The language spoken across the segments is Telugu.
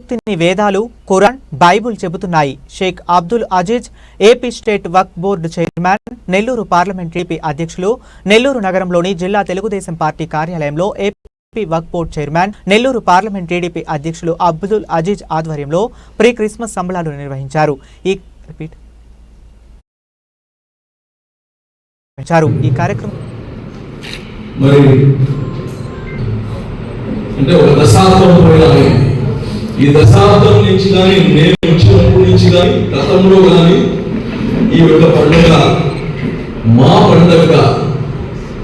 దేశభక్తిని వేదాలు ఖురాన్ బైబుల్ చెబుతున్నాయి. Sheikh Abdul Aziz AP state Waqf board chairman Nellore parliament TP అధ్యక్షులు నెల్లూరు నగరంలోని జిల్లా తెలుగుదేశం పార్టీ కార్యాలయంలో AP Waqf board chairman Nellore parliament TDP అధ్యక్షులు అబ్దుల్ అజీజ్ ఆధ్వర్యంలో ప్రీ క్రిస్మస్ సంబలాలు నిర్వహించారు. ఈ రిపీట్. ఈ కార్యక్రమం అంటే ఒక దశాబ్దం ఈ దశాబ్దం నుంచి కానీ నేను వచ్చినప్పటి నుంచి కానీ గతంలో కానీ ఈ యొక్క పండుగ మా పండుగ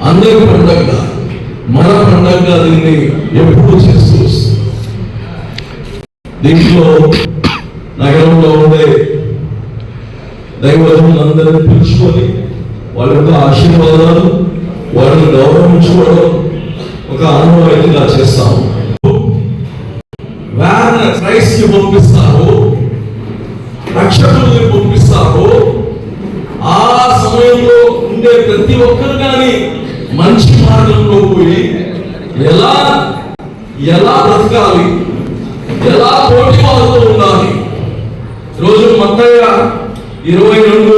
అందరి పండుగ మన పండుగ దీన్ని ఎప్పుడు చేస్తూ దీంట్లో నగరంలో ఉండే దైవజనులందరినీ పిలుచుకొని వాళ్ళ యొక్క ఆశీర్వాదాలు వాళ్ళని గౌరవించుకోవడం ఒక అనుభవంగా చేస్తాము. వ్యాన్కి పంపిస్తారు రక్షకులు పంపిస్తారు. ఆ సమయంలో ఉండే ప్రతి ఒక్కరు కానీ మంచి మార్గంలో పోయి ఎలా ఎలా బ్రతకాలి ఎలా పోటీ వాళ్ళతో ఉండాలి? రోజు మొత్తంగా ఇరవై రెండు